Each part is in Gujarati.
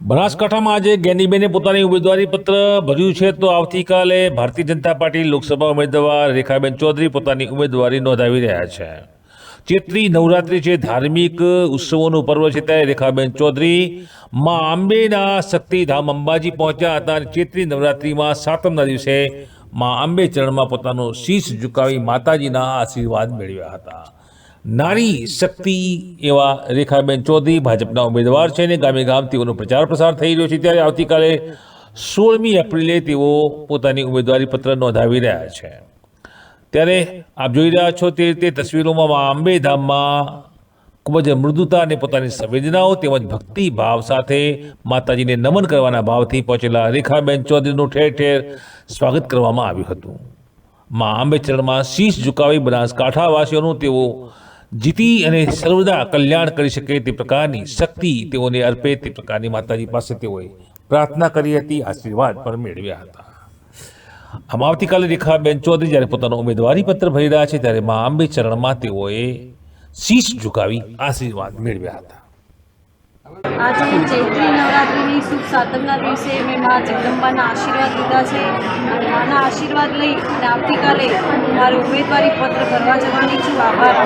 બનાસકાંઠામાં આજે ગેનીબેને પોતાની ઉમેદવારી પત્ર ભર્યું છે તો આવતીકાલે ભારતીય જનતા પાર્ટી લોકસભા ઉમેદવાર રેખાબેન ચૌધરી પોતાની ઉમેદવારી નોંધાવી રહ્યા છે. ચૈત્રી નવરાત્રિ છે ધાર્મિક ઉત્સવોનું પર્વ છે ત્યારે રેખાબેન ચૌધરી મા અંબેના શક્તિધામ અંબાજી પહોંચ્યા હતા અને ચૈત્રી નવરાત્રિમાં સાતમના દિવસે મા અંબે ચરણમાં પોતાનો શીશ ઝુકાવી માતાજીના આશીર્વાદ મેળવ્યા હતા. નારી શક્તિ એવા રેખાબેન ચૌધરી ભાજપના ઉમેદવાર છે અને ગામે ગામ તેઓનો પ્રચાર પ્રસાર થઈ રહ્યો છે ત્યારે આવતીકાલે સોળમી એપ્રિલે તેઓ પોતાની ઉમેદવારી પત્ર નોંધાવી રહ્યા છે. ત્યારે આપ જોઈ રહ્યા છો તે રીતે તસવીરોમાં મા અંબે ધામમાં ખૂબ જ મૃદુતા અને પોતાની સંવેદનાઓ તેમજ ભક્તિ ભાવ સાથે માતાજીને નમન કરવાના ભાવથી પહોંચેલા રેખાબેન ચૌધરીનું ઠેર ઠેર સ્વાગત કરવામાં આવ્યું હતું. મા આંબે ચરણમાં શીશ ઝુકાવી બનાસકાંઠાવાસીઓનું તેઓ જીતી અને સર્વદા કલ્યાણ કરી શકે તે પ્રકારની શક્તિ તેઓને અર્પે તે પ્રકારની માતાજી પાસે તેઓએ પ્રાર્થના કરી હતી, આશીર્વાદ પણ મેળવ્યા હતા. આમ આવતીકાલે રેખાબેન ચૌધરી જ્યારે પોતાનો ઉમેદવારી પત્ર ભરી રહ્યા છે, ત્યારે મા આંબે ચરણમાં તેઓએ શીશ ઝુકાવી આશીર્વાદ મેળવ્યા હતા. આજે ચૈત્રી નવરાત્રિની શુભ સાતમના દિવસે મેં મા જગદંબાના આશીર્વાદ લીધા છે. અને માના આશીર્વાદ લઈ અને આવતીકાલે મારું ઉમેદવારી પત્ર ભરવા જવાની છું. આભાર.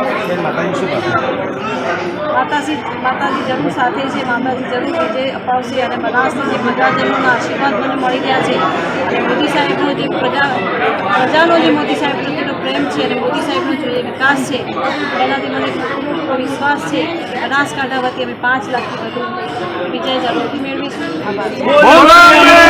માતાજી માતાજી જરૂર સાથે છે. માતાજી જરૂર વિજય અપાવશે અને બનાસથી જે પ્રજાજનોના આશીર્વાદ મને મળી ગયા છે. અને મોદી સાહેબનો જે પ્રજા, પ્રજાનો જે મોદી સાહેબ પ્રત્યેનો પ્રેમ છે અને મોદી સાહેબનો જે વિકાસ છે એનાથી મને વિશ્વાસ છે. બનાસકાંઠા વતી અમે પાંચ લાખથી વધુ વિજય જરૂરથી મેળવીશું. આભાર.